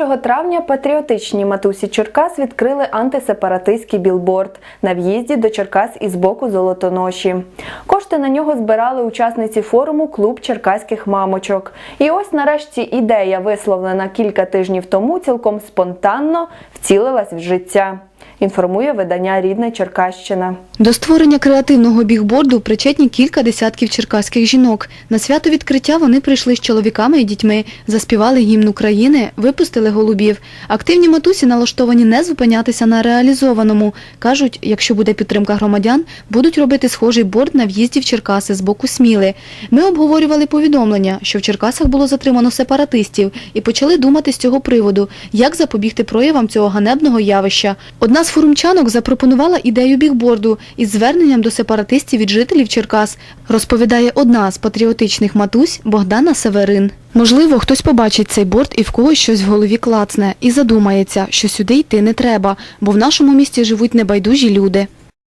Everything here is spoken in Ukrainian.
1 травня патріотичні матусі Черкас відкрили антисепаратистський білборд на в'їзді до Черкас із боку Золотоноші. Кошти на нього збирали учасниці форуму Клуб черкаських мамочок. І ось нарешті ідея, висловлена кілька тижнів тому, цілком спонтанно вцілилась в життя. Інформує видання Рідна Черкащина. До створення креативного бігборду причетні кілька десятків черкаських жінок. На свято відкриття вони прийшли з чоловіками і дітьми, заспівали гімн України, випустили голубів. Активні матусі налаштовані не зупинятися на реалізованому. Кажуть, якщо буде підтримка громадян, будуть робити схожий борд на в'їзді в Черкаси з боку Сміли. Ми обговорювали повідомлення, що в Черкасах було затримано сепаратистів, і почали думати з цього приводу, як запобігти проявам цього ганебного явища. Одна з форумчанок запропонувала ідею бігборду із зверненням до сепаратистів від жителів Черкас, розповідає одна з патріотичних матусь Богдана Северин. Можливо, хтось побачить цей борт і в когось щось в голові клацне і задумається, що сюди йти не треба, бо в нашому місті живуть небайдужі люди.